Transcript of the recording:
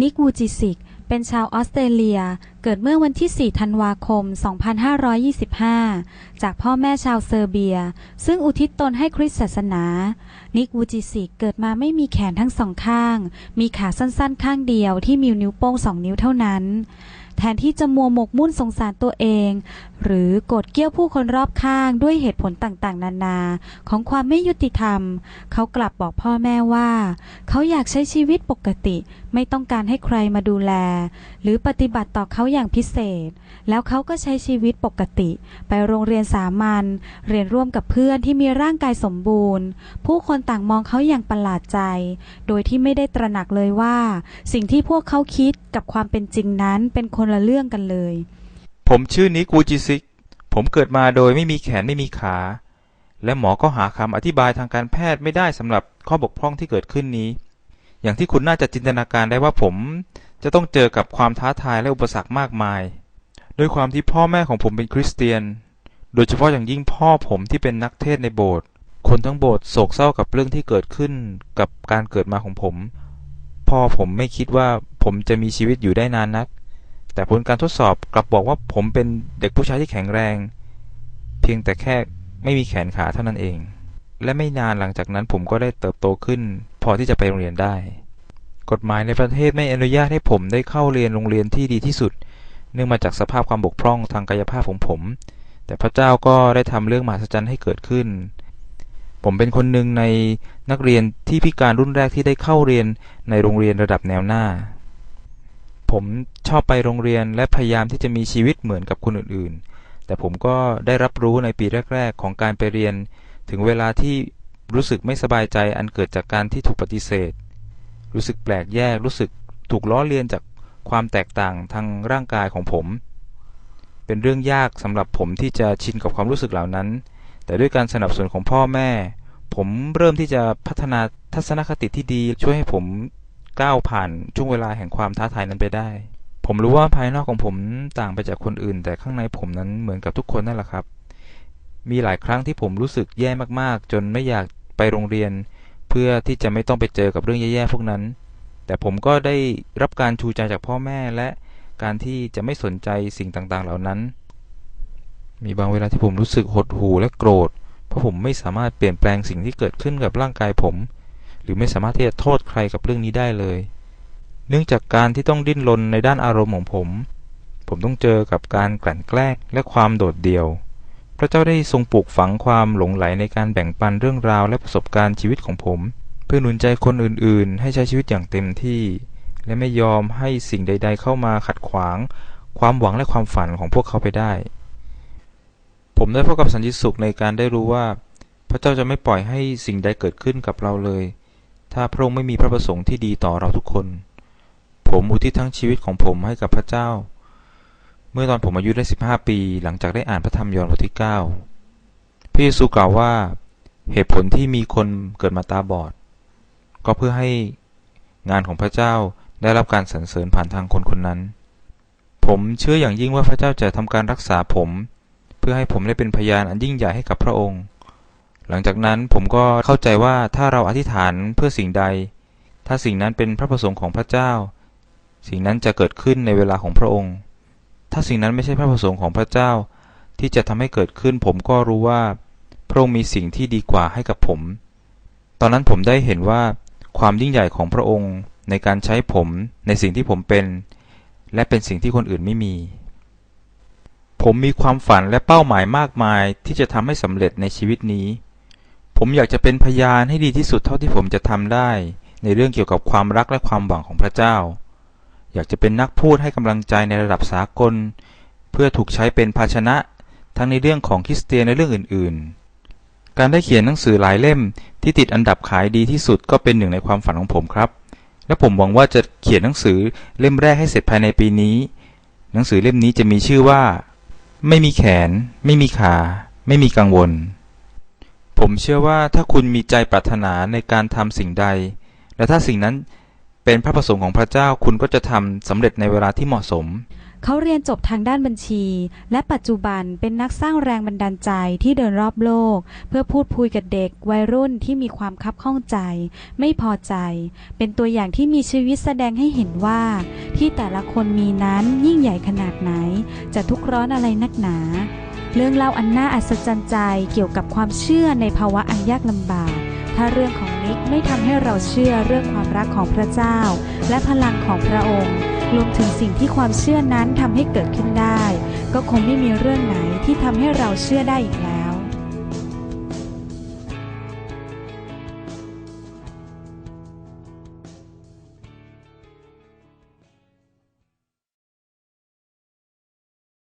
นิกวูจิสิก เป็นชาวออสเตรเลีย เกิดเมื่อวันที่ 4 ธันวาคม 2525 จากพ่อแม่ชาวเซอร์เบีย ซึ่งอุทิศตนให้คริสต์ศาสนา นิกวูจิสิกเกิดมาไม่มีแขนทั้งสองข้าง มีขาสั้นๆ ข้างเดียวที่มีนิ้วโป้งสองนิ้วเท่านั้น แทนที่จะมัวหมกมุ่นสงสารตัวเอง หรือโกรธเกี้ยวผู้คนรอบข้างด้วยเหตุผลต่างๆ นานาของความไม่ยุติธรรม เขากลับบอกพ่อแม่ว่า เขาอยากใช้ชีวิตปกติ ไม่ต้องการให้ใครมาดูแล หรือปฏิบัติต่อเขาอย่างพิเศษ แล้วเขาก็ใช้ชีวิตปกติ ไปโรงเรียนสามัญเรียนร่วมกับเพื่อนที่มีร่างกายสมบูรณ์ ผู้คนต่างมองเขาอย่างประหลาดใจ โดยที่ไม่ได้ตระหนักเลยว่า สิ่งที่พวกเขาคิดกับความเป็นจริงนั้นเป็นคนละเรื่องกันเลย ผมชื่อนิกูจิซิก ผมเกิดมาโดยไม่มีแขนไม่มีขา และหมอก็หาคำอธิบายทางการแพทย์ไม่ได้สำหรับข้อบกพร่องที่เกิดขึ้นนี้ อย่างที่คุณน่าจะจินตนาการได้ว่าผมจะต้องเจอกับความท้าทายและอุปสรรคมากมายด้วยความที่พ่อแม่ของผมเป็นคริสเตียน โดยเฉพาะอย่างยิ่งพ่อผมที่เป็นนักเทศในโบสถ์ คนทั้งโบสถ์โศกเศร้ากับเรื่องที่เกิดขึ้นกับการเกิดมาของผม พ่อผมไม่คิดว่าผมจะมีชีวิตอยู่ได้นานนัก แต่ผลการทดสอบกลับบอกว่าผมเป็นเด็กผู้ชายที่แข็งแรง เพียงแต่แค่ไม่มีแขนขาเท่านั้นเอง และไม่นานหลังจากนั้นผมก็ได้เติบโตขึ้น พอที่จะไปโรงเรียนได้ กฎหมายในประเทศไม่อนุญาตให้ผมได้เข้าเรียนโรงเรียนที่ดีที่สุด เนื่องมาจากสภาพความบกพร่องทางกายภาพของผม แต่พระเจ้าก็ได้ทำเรื่องมหัศจรรย์ให้เกิดขึ้น ผมเป็นคนหนึ่งในนักเรียนที่พิการรุ่นแรกที่ได้เข้าเรียนในโรงเรียนระดับแนวหน้า ผมชอบไปโรงเรียนและพยายามที่จะมีชีวิตเหมือนกับคนอื่นๆ แต่ผมก็ได้รับรู้ในปีแรก ๆ ของการไปเรียน ถึงเวลาที่รู้สึกไม่สบายใจอันเกิดจากการที่ถูกปฏิเสธ รู้สึกแปลกแยก รู้สึกถูกล้อเลียนจากความแตกต่างทางร่างกายของผม เป็นเรื่องยากสำหรับผมที่จะชินกับความรู้สึกเหล่านั้น แต่ด้วยการสนับสนุนของพ่อแม่ ผมเริ่มที่จะพัฒนาทัศนคติที่ดี ช่วยให้ผม ก้าวผ่านช่วงเวลาแห่งความท้าทายนั้นไปได้ ผมรู้ว่าภายนอกของผมต่างไปจากคนอื่น แต่ข้างในผมนั้นเหมือนกับทุกคนนั่นแหละครับ มีหลายครั้งที่ผมรู้สึกแย่มากๆ จนไม่อยากไปโรงเรียน เพื่อที่จะไม่ต้องไปเจอกับเรื่องแย่ๆพวกนั้น แต่ผมก็ได้รับการชูใจจากพ่อแม่และการที่จะไม่สนใจสิ่งต่างๆ เหล่านั้น มีบางเวลาที่ผมรู้สึกหดหู่และโกรธ เพราะผมไม่สามารถเปลี่ยนแปลงสิ่งที่เกิดขึ้นกับร่างกายผม หรือไม่สามารถที่จะโทษใครกับเรื่องนี้ได้เลย เนื่องจากการที่ต้องดิ้นรนในด้านอารมณ์ของผม ผมต้องเจอกับการกลั่นแกล้งและความโดดเดี่ยว พระเจ้าได้ทรงปลูกฝังความหลงไหลในการแบ่งปันเรื่องราวและประสบการณ์ชีวิตของผม เพื่อหนุนใจคนอื่นๆ ให้ใช้ชีวิตอย่างเต็มที่ และไม่ยอมให้สิ่งใด ๆ เข้ามาขัดขวาง ความหวังและความฝันของพวกเขาไปได้ ผมได้พบกับสันติสุขในการได้รู้ว่าพระเจ้าจะไม่ปล่อยให้สิ่งใดเกิดขึ้นกับเราเลย ถ้าพระองค์ไม่มีพระประสงค์ที่ดีต่อเราทุกคน ผมอุทิศทั้งชีวิตของผมให้กับพระเจ้า เมื่อตอนผมอายุได้ 15 ปี หลังจากได้อ่านพระธรรมยอห์นบทที่ 9 พระเยซูกล่าวว่าเหตุผลที่มีคนเกิดมาตาบอด ก็เพื่อให้งานของพระเจ้าได้รับการสรรเสริญผ่านทางคนคนนั้น ผมเชื่ออย่างยิ่งว่าพระเจ้าจะทำการรักษาผม เพื่อให้ผมได้เป็นพยานอันยิ่งใหญ่ให้กับพระองค์ หลังจากนั้นผมก็เข้าใจว่าถ้าเราอธิษฐานเพื่อสิ่งใด ถ้าสิ่งนั้นเป็นพระประสงค์ของพระเจ้า สิ่งนั้นจะเกิดขึ้นในเวลาของพระองค์ ถ้าสิ่งนั้นไม่ใช่พระประสงค์ของพระเจ้า ที่จะทำให้เกิดขึ้น ผมก็รู้ว่า พระองค์มีสิ่งที่ดีกว่าให้กับผม ตอนนั้นผมได้เห็นว่าความยิ่งใหญ่ของพระองค์ในการใช้ผมในสิ่งที่ผมเป็น และเป็นสิ่งที่คนอื่นไม่มี ผมมีความฝันและเป้าหมายมากมายที่จะทำให้สำเร็จในชีวิตนี้ ผมอยากจะเป็นพยานให้ดีที่สุดเท่าที่ผมจะทำได้ ในเรื่องเกี่ยวกับความรักและความหวังของพระเจ้า อยากจะเป็นนักพูดให้กำลังใจในระดับสากล เพื่อถูกใช้เป็นภาชนะ ทั้งในเรื่องของคริสเตียนและเรื่องอื่น ๆ การได้เขียนหนังสือหลายเล่มที่ติดอันดับขายดีที่สุดก็เป็นหนึ่งในความฝันของผมครับ และผมหวังว่าจะเขียนหนังสือเล่มแรกให้เสร็จภายในปีนี้ หนังสือเล่มนี้จะมีชื่อว่า ไม่มีแขน ไม่มีขา ไม่มีกังวล ผมเชื่อว่าถ้าคุณมีใจปรารถนาในการทำสิ่งใด และถ้าสิ่งนั้นเป็นพระประสงค์ของพระเจ้าคุณก็จะทำสำเร็จในเวลาที่เหมาะสม เขาเรียนจบทางด้านบัญชี และปัจจุบันเป็นนักสร้างแรงบันดาลใจที่เดินรอบโลก เพื่อพูดคุยกับเด็กวัยรุ่นที่มีความคับข้องใจ ไม่พอใจ เป็นตัวอย่างที่มีชีวิตแสดงให้เห็นว่า ที่แต่ละคนมีนั้นยิ่งใหญ่ขนาดไหน จะทุกข์ร้อนอะไรนักหนา เรื่องเล่าอันน่าอัศจรรย์ใจเกี่ยวกับความเชื่อในภาวะอันยากลำบาก ถ้าเรื่องของนิกไม่ทำให้เราเชื่อเรื่องความรักของพระเจ้า และพลังของพระองค์รวมถึงสิ่งที่ความเชื่อนั้นทำให้เกิดขึ้นได้ ก็คงไม่มีเรื่องไหนที่ทำให้เราเชื่อได้อีกแล้ว